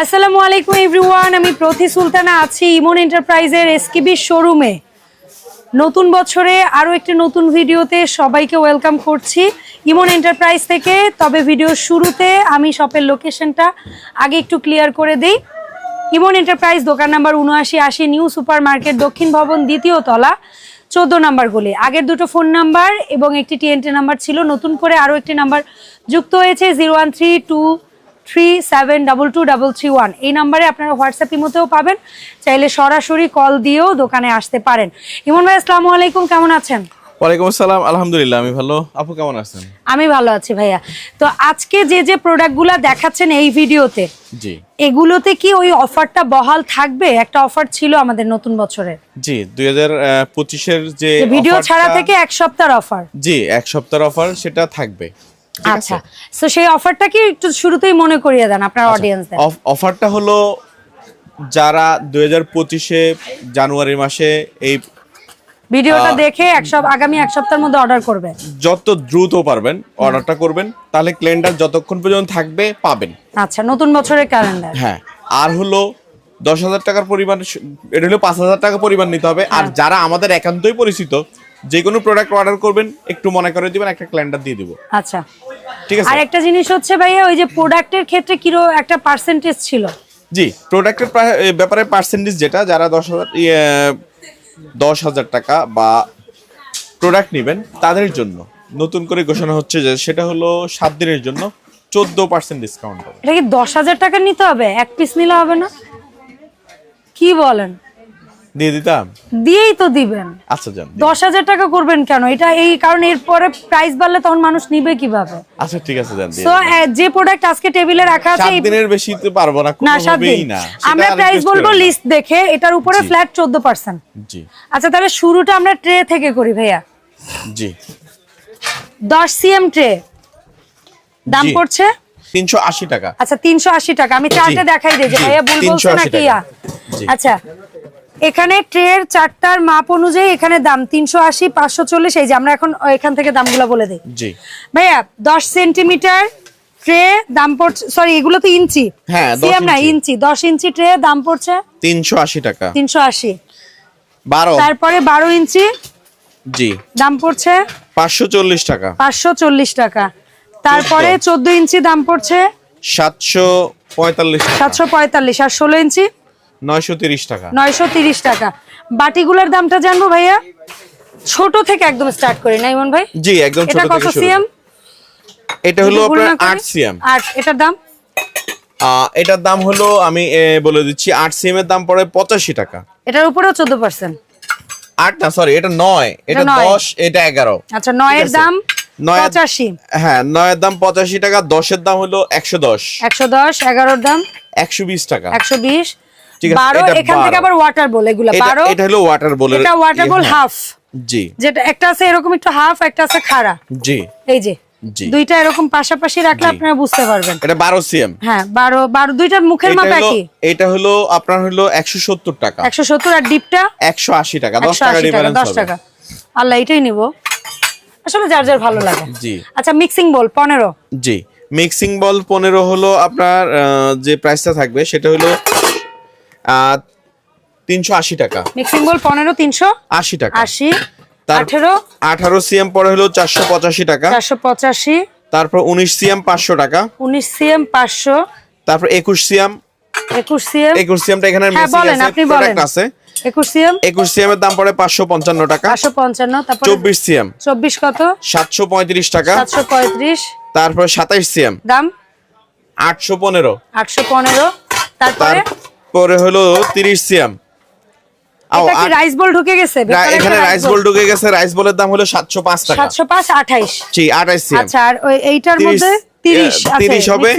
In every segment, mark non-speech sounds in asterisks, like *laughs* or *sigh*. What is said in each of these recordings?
আসসালামু আলাইকুম এভরিওয়ান, আমি প্রতি সুলতানা আছি ইমন এন্টারপ্রাইজের এসকিবি শোরুমে নতুন বছরে আরও একটি নতুন ভিডিওতে সবাইকে ওয়েলকাম করছি ইমন এন্টারপ্রাইজ থেকে। তবে ভিডিওর শুরুতে আমি শপের লোকেশনটা আগে একটু ক্লিয়ার করে দিই। ইমন এন্টারপ্রাইজ দোকান নাম্বার উনআশি আশি নিউ সুপার মার্কেট দক্ষিণ ভবন দ্বিতীয় তলা, চোদ্দ নাম্বার গলি। আগের দুটো ফোন নাম্বার এবং একটি টিএনটি নাম্বার ছিল। নতুন করে আরও একটি নাম্বার যুক্ত হয়েছে zero one three two three seven double two double three one এই নাম্বারে আপনারা হোয়াটসঅ্যাপ ইমোতেও পাবেন। চাইলে সরাসরি কল দিয়েও দোকানে আসতে পারেন। ইমন ভাই আসসালামু আলাইকুম কেমন আছেন? ওয়ালাইকুম আসসালাম আলহামদুলিল্লাহ আমি ভালো। আপু কেমন আছেন? আমি ভালো আছি ভাইয়া। তো আজকে যে যে প্রোডাক্টগুলো দেখাচ্ছেন এই ভিডিওতে জি। এগুলোতে কি ওই অফারটা বহাল থাকবে? একটা অফার ছিল আমাদের নতুন বছরের। জি যে ভিডিও ছাড়া থেকে এক সপ্তাহের অফার। জি এক সপ্তাহের অফার সেটা থাকবে? আচ্ছা। তো সেই অফারটা কি একটু শুরুতেই মনে করিয়ে দেন আপনার আচ্ছা। অডিয়েন্সদের অফারটা হলো যারা দুই হাজার পঁচিশে জানুয়ারি মাসে এই ভিডিওটা দেখে এক আগামী এক সপ্তাহের মধ্যে অর্ডার করবে। যত দ্রুত পারবেন অর্ডারটা করবেন তাহলে ক্লেন্ডার যতক্ষণ পর্যন্ত থাকবে পাবেন। আচ্ছা নতুন বছরের ক্যালেন্ডার হ্যাঁ আর হলো দশ হাজার টাকার পরিমাণ এটা হলো পাঁচ হাজার টাকা পরিমাণ নিতে হবে। আর হ্যাঁ। যারা আমাদের একান্তই পরিচিত যে কোনো প্রোডাক্ট অর্ডার করবেন একটু মনে করে দিবেন একটা ক্যালেন্ডার দিয়ে দিব। আচ্ছা। ঠিক আছে? আর একটা জিনিস হচ্ছে ভাইয়া ওই যে প্রোডাক্টের ক্ষেত্রে কিরো একটা পার্সেন্টেজ ছিল? জি প্রোডাক্টের ব্যাপারে পার্সেন্টেজ যেটা যারা দশ হাজার ইয়ে, দশ হাজার টাকা বা প্রোডাক্ট নেবেন তাদের জন্য। নতুন করে ঘোষণা হচ্ছে যে সেটা হলো সাত দিনের জন্য চোদ্দ পার্সেন্ট ডিসকাউন্ট হবে। এটা কি দশ হাজার টাকা নিতে হবে? এক পিস নিলে হবে না? কি বলেন? দিয়ে দিতাম? দিয়েই তো দিবেন। আচ্ছা যান। দশ হাজার টাকা করবেন কেন? এটা এই কারণ এরপরে প্রাইস বাড়লে তখন মানুষ নিবে কীভাবে? আচ্ছা ঠিক আছে যান তো। যে প্রোডাক্ট আজকে টেবিলে রাখা আছে সাত দিনের বেশি তো পারব না না সাত দিন। না। আমরা প্রাইস বলব লিস্ট দেখে এটার উপরে ফ্ল্যাট চোদ্দ পার্সেন্ট জি। আচ্ছা তাহলে শুরুটা আমরা ট্রে থেকে করি ভাইয়া। জি। দশ সিএম ট্রে দাম পড়ছে? তিনশো আশি টাকা। আচ্ছা তিনশো আশি টাকা। আমি চারটে দেখাই দিই যে ভাইয়া ভুল বলছে 380 নাকি। আচ্ছা এখানে ট্রের চারটার মাপ অনুযায়ী এখানে দাম তিনশো আশি পাঁচশো চল্লিশ। এই যে আমরা এখন এখান থেকে দামগুলো বলে দিই। ভাইয়া দশ সেন্টিমিটার ট্রে দাম পড়ছে সরি এগুলো তো ইঞ্চি। হ্যাঁ, না ইঞ্চি। দশ ইঞ্চি ট্রে দাম পড়ছে? তিনশো আশি টাকা। তিনশো আশি। বারো। তারপরে বারো ইঞ্চি। জি। দাম পড়ছে? পাঁচশো চল্লিশ টাকা। পাঁচশো চল্লিশ টাকা। তারপরে চোদ্দ। ইঞ্চি দাম পড়ছে? সাতশো পঁয়তাল্লিশ সাতশো পঁয়তাল্লিশ। আর ষোলো ইঞ্চি? নয়শো তিরিশ টাকা। নয়শো তিরিশ টাকা। বাটিগুলোর দামটা জানব ভাইয়া? ছোট থেকে একদম স্টার্ট করি না ইমন ভাই? জি একদম ছোট এটা কত থেকে শুরু। সিএম? এটা হলো আপনার আট সিএম। আট এটার দাম? এটার দাম হলো আমি বলে দিচ্ছি আট সিএম এর দাম পড়ে পঁচাশি টাকা। এটার উপরেও চোদ্দ পার্সেন্ট আট না সরি এটা নয়। এটা নয়। দশ এটা এগারো। আচ্ছা নয়ের আছে। দাম হ্যাঁ নয়ের দাম পঁচাশি টাকা দশের দাম হলো একশো দশ। একশো দশ এগারোর দাম? একশো বিশ টাকা। একশো বিশ ঠিক আছে, বারো এটা এখান থেকে আবার ওয়াটার বল এগুলো এটা এটা হলো ওয়াটার বোলের এটা ওয়াটার বল হাফ জি। যেটা একটা আছে এরকম একটু হাফ একটা আছে খাড়া। জি। এই যে দুইটা এরকম পাশাপাশি রাখলে আপনারা বুঝতে পারবেন। এটা বারো সিএম হ্যাঁ বারো বারো দুইটার মুখের মাপ একই। এটা হলো আপনার হলো একশো সত্তর টাকা। একশো সত্তর আর ডিপটা টাকা টাকা ডিফারেন্স দশ টাকা। আল্লাহ এটাই নিব। আসলে যার যার ভালো লাগে। জি। আচ্ছা মিক্সিং বল পনেরো। জি। মিক্সিং বল পনেরো হলো আপনার যে প্রাইসটা থাকবে সেটা হলো তিনশো আশি টাকা। মিক্সিং বল পনেরো তিনশো আশি টাকা। আশি আঠেরো। আঠারো সিএম পরে হলো চারশো পঁচাশি টাকা। চারশো পঁচাশি। তারপর উনিশ সিএম পাঁচশো টাকা। উনিশ সিএম পাঁচশো। তারপর একুশ সিএম একুশ সিএম একুশ সিএমটা এখানে হ্যাঁ। আছে একুশ সিএম একুশ সিএম এর দাম পড়ে পাঁচশো পঞ্চান্ন টাকা। পাঁচশো পঞ্চান্ন তারপর চব্বিশ সিএম চব্বিশ কত? সাতশো পঁয়ত্রিশ টাকা। সাতশো পঁয়ত্রিশ। তারপর সাতাইশ সিএম দাম? আটশো পনেরো। আটশো পনেরো। তারপরে? তারপরে হলো তিরিশ সিএম। রাইস বল ঢুকে গেছে? এখানে রাইস বল ঢুকে গেছে রাইস বলের দাম হলো সাতশো পাঁচ টাকা। সাতশো পাঁচ আঠাইশ। জি আঠাইশ সিএম। আচ্ছা আর এইটার মধ্যে তিরিশ আছে তিরিশ হবে।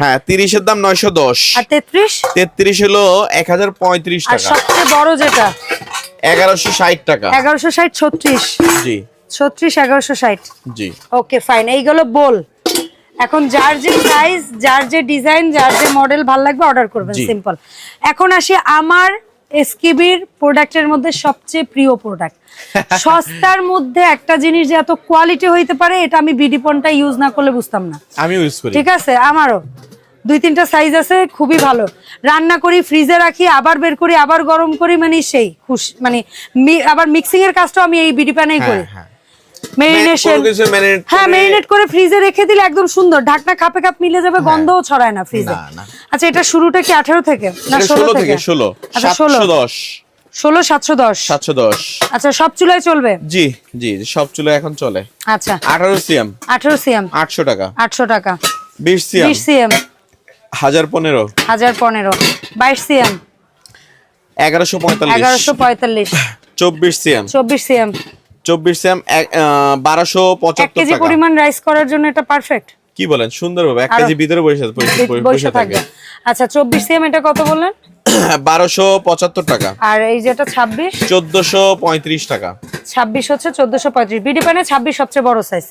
হ্যাঁ তিরিশের দাম নয়শো দশ। আর তেত্রিশ? তেত্রিশ হলো এক হাজার পঁয়ত্রিশ আর সবচেয়ে বড় যেটা? এগারোশো ষাট টাকা। এগারোশো ষাট ছত্রিশ। জি। ছত্রিশ এগারোশো ষাট। জি। ওকে ফাইন এইগুলো বল এখন যার যে সাইজ যার যে ডিজাইন যার যে মডেল ভালো লাগবে অর্ডার করবেন সিম্পল এখন আসি আমার এসকিবির প্রোডাক্টের মধ্যে সবচেয়ে প্রিয় প্রোডাক্ট *laughs* সস্তার মধ্যে একটা জিনিস যে এত কোয়ালিটি হইতে পারে এটা আমি বিডিপনটা ইউজ না করলে বুঝতাম না। আমি ইউজ করি। ঠিক আছে? আমারও। দুই তিনটা সাইজ আছে খুবই ভালো। রান্না করি ফ্রিজে রাখি আবার বের করি আবার গরম করি মানে সেই খুশ মানে আবার মিক্সিং এর কাজটাও আমি এই বিডি প্যানেই করি। হ্যাঁ। মেরিনেশন হ্যাঁ মেরিনেট করে ফ্রিজে রেখে দিলে একদম সুন্দর। ঢাকনা খাপে খাপ মিলে যাবে গন্ধও ছড়ায় না ফ্রিজে। আচ্ছা এটা শুরুটা কি আঠারো থেকে? না এটা ষোলো ষোলো থেকে? থেকে ষোলো। আচ্ছা ষোলো। সাতশো দশ। ষোলো সাতশো দশ। সাতশো দশ। আচ্ছা সব চুলায় চলবে? জি জি সব চুলো এখন চলে। আচ্ছা। আঠারো সিএম। আঠারো সিএম। আটশো টাকা। আটশো টাকা। বিশ সিএম। বিশ সিএম। হাজার পনেরো। হাজার পনেরো। বাইশ সিএম। এগারোশো পঁয়তাল্লিশ। এগারোশো পঁয়তাল্লিশ। চব্বিশ সিএম। চব্বিশ সিএম। চব্বিশ বারোশো পঁচাত্তর কেজি পরিমাণ রাইস করার জন্য এটা পারফেক্ট কি বলেন? এক কেজি ভিতরে বসে থাকে আচ্ছা চব্বিশ সিএম এটা কত বললেন? *coughs* বারোশো পঁচাত্তর টাকা। আর এই যেটা ছাব্বিশ? চোদ্দশো পঁয়ত্রিশ টাকা। ছাব্বিশ হচ্ছে চোদ্দশো পঁয়ত্রিশ। বিডি প্যানে ছাব্বিশ সবচেয়ে বড় সাইজ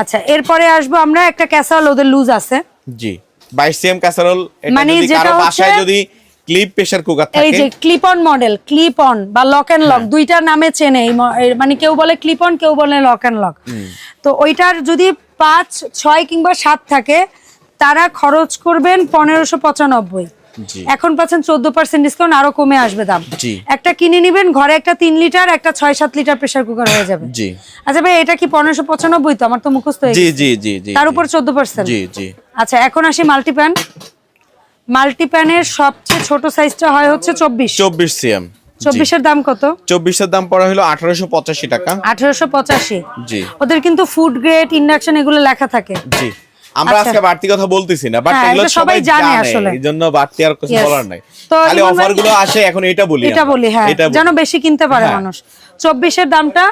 আচ্ছা এরপরে আসব আমরা একটা ক্যাসাল ওদের লুজ আছে। জি। বাইশ সিএম ক্যাসারোল মানে যেটা বাসায় যদি ক্লিপ প্রেসার কুকার থাকে। এই যে clip on model clip on বা লক এন্ড লক দুইটা নামে চেনে। মানে কেউ বলে ক্লিপ অন কেউ বলে লক অ্যান্ড লক তো ওইটার যদি পাঁচ ছয় কিংবা সাত থাকে তারা খরচ করবেন পনেরোশো পঁচানব্বই। এখন পাচ্ছেন চোদ্দ পার্সেন্ট ডিসকাউন্ট আরও কমে আসবে দাম। একটা কিনে নিবেন ঘরে একটা তিন লিটার একটা ছয় সাত লিটার প্রেসার কুকার হয়ে যাবে। আচ্ছা ভাই এটা কি পনেরোশো পঁচানব্বই তো? আমার তো মুখস্থ হয়ে তার উপর চোদ্দ পার্সেন্ট আচ্ছা এখন আসি মাল্টিপ্যান মাল্টিপ্যানের সবচেয়ে ছোট সাইজটা হয় হচ্ছে চব্বিশ। চব্বিশ সিএম। চব্বিশের দাম কত? চব্বিশের দাম পড়া হলো আঠারোশো পঁচাশি টাকা। আঠারোশো পঁচাশি। জি। ওদের কিন্তু ফুড গ্রেড ইন্ডাকশন এগুলো লেখা থাকে। জি। আমরা আচ্ছা। আজকে বাড়তি কথা বলতেছি না বাট হ্যাঁ, এগুলো সবাই জানে আসলে। বাড়তি আর কিছু বলার নাই। খালি অফারগুলো আসে এখন এটা বলি এটা বলি হ্যাঁ যেন বেশি কিনতে পারে হ্যাঁ। মানুষ। চব্বিশের দামটা?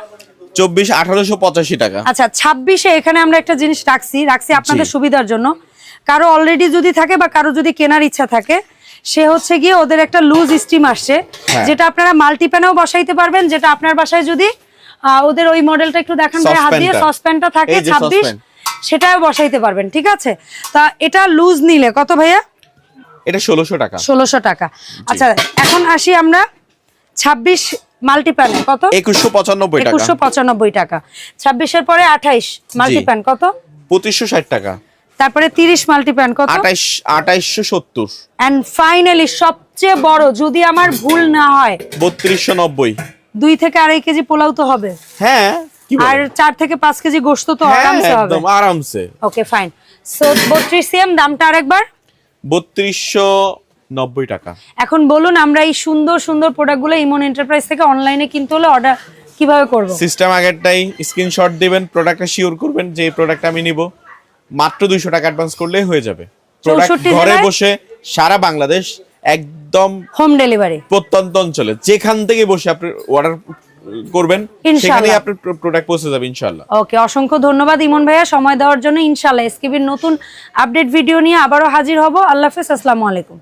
চব্বিশ আঠারোশো পঁচাশি টাকা। আচ্ছা ছাব্বিশে এখানে আমরা একটা জিনিস রাখছি রাখছি আপনাদের সুবিধার জন্য। কারও অলরেডি যদি থাকে বা কারও যদি কেনার ইচ্ছা থাকে সে হচ্ছে গিয়ে ওদের একটা লুজ স্টিম আসছে হ্যাঁ। যেটা আপনারা মাল্টিপ্যানেও বসাইতে পারবেন যেটা আপনার বাসায় যদি ওদের ওই মডেলটা একটু দেখান ভাই হাত দিয়ে। সসপ্যানটা থাকে ছাব্বিশ। সেটাও বসাইতে পারবেন ঠিক আছে? তা এটা লুজ নিলে কত ভাইয়া? এটা ষোলোশো টাকা। ষোলোশো টাকা। আচ্ছা এখন আসি আমরা ছাব্বিশ মাল্টিপ্যানে কত? একুশশো পঁচানব্বই টাকা। একুশশো পঁচানব্বই টাকা। ছাব্বিশের পরে আঠাইশ মাল্টিপ্যান কত? পঁচিশশো ষাট টাকা। তারপরে তিরিশ মাল্টিপ্যান কত? আঠাইশ আঠাইশশো সত্তর। এন্ড ফাইনালি সবচেয়ে বড় যদি আমার ভুল না হয় বত্রিশশো নব্বই। দুই থেকে আড়াই কেজি পোলাও তো হবে। হ্যাঁ কি আর বলেন? চার থেকে পাঁচ কেজি গোস্ত তো হ্যাঁ আরামসে হবে। একদম আরামসে। ওকে ফাইন সো বত্রিশ সিএম দামটা আরেকবার? বত্রিশশো নব্বই টাকা। এখন বলুন আমরা এই সুন্দর সুন্দর প্রোডাক্টগুলো ইমন এন্টারপ্রাইজ থেকে অনলাইনে কিনতে হলে অর্ডার কীভাবে করব? সিস্টেম আগেরটাই স্ক্রিনশট দিবেন প্রোডাক্টটা শিওর করবেন যে এই প্রোডাক্ট আমি নিব। মাত্র দুইশো টাকা অ্যাডভান্স করলেই হয়ে যাবে। প্রোডাক্ট ঘরে বসে সারা বাংলাদেশ একদম হোম ডেলিভারি প্রত্যন্ত অঞ্চলে। যেখান থেকে বসে আপনি অর্ডার করবেন সেখানে আপনার প্রোডাক্ট পৌঁছে যাবে ইনশাল্লাহ ওকে অসংখ্য ধন্যবাদ ইমন ভাইয়া। সময় দেওয়ার জন্য ইনশাল্লাহ এসকিবির নতুন আপডেট ভিডিও নিয়ে আবারও হাজির হব। আল্লাহ হাফেজ আসসালামু আলাইকুম।